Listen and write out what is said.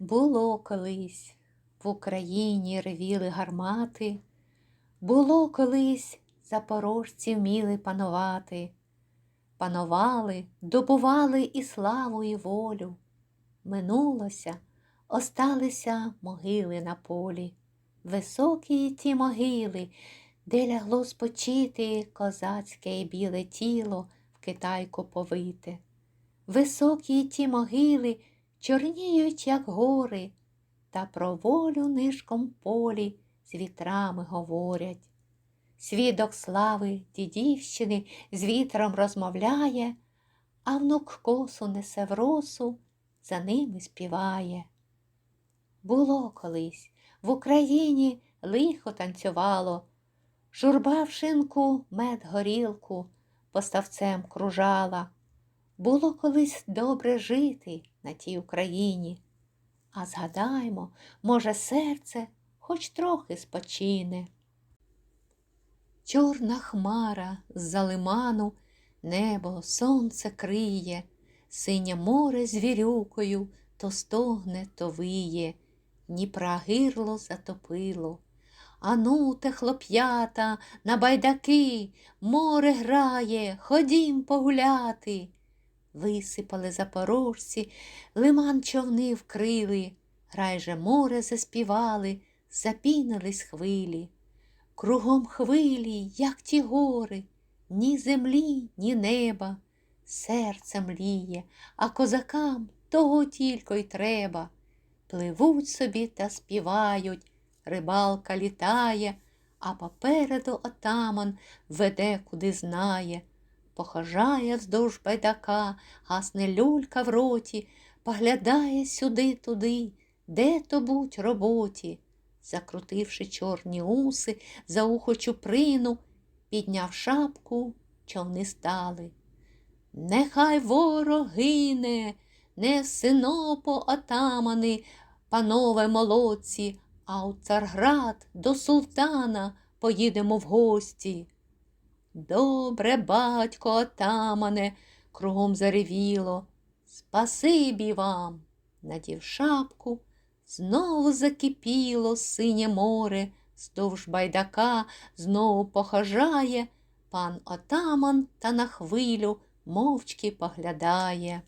Було колись в Україні ревіли гармати, було колись запорожці вміли панувати, панували, добували і славу, і волю. Минулося, осталися могили на полі, високі ті могили, де лягло спочити козацьке і біле тіло в китайку повите. Високі ті могили чорніють, як гори, та про волю нишком полі з вітрами говорять. Свідок слави дідівщини з вітром розмовляє, а внук косу несе в росу, за ними співає. Було колись в Україні лихо танцювало, журба в шинку мед горілку поставцем кружала. Було колись добре жити на тій Україні, а згадаймо, може, серце хоч трохи спочине. Чорна хмара з-за лиману небо сонце криє, синє море звірюкою то стогне, то виє, Дніпра гирло затопило. Ану, те хлоп'ята, на байдаки, море грає, ходім погуляти. Висипали запорожці, лиман човни вкрили, Грай же море заспівали, запінились хвилі. Кругом хвилі, як ті гори, ні землі, ні неба. Серце мліє, а козакам того тільки й треба. Пливуть собі та співають, рибалка літає, а попереду отаман веде, куди знає. Похожає вздовж байдака, гасне люлька в роті, поглядає сюди-туди, де то будь роботі. Закрутивши чорні уси, за ухо чуприну, підняв шапку, човни стали. Нехай ворог гине, не синопо отамани, панове молодці, а у Царград до султана поїдемо в гості. Добре, батько отамане, кругом заревіло. Спасибі вам, надів шапку, знову закипіло синє море, здовж байдака знову похожає, пан отаман та на хвилю мовчки поглядає.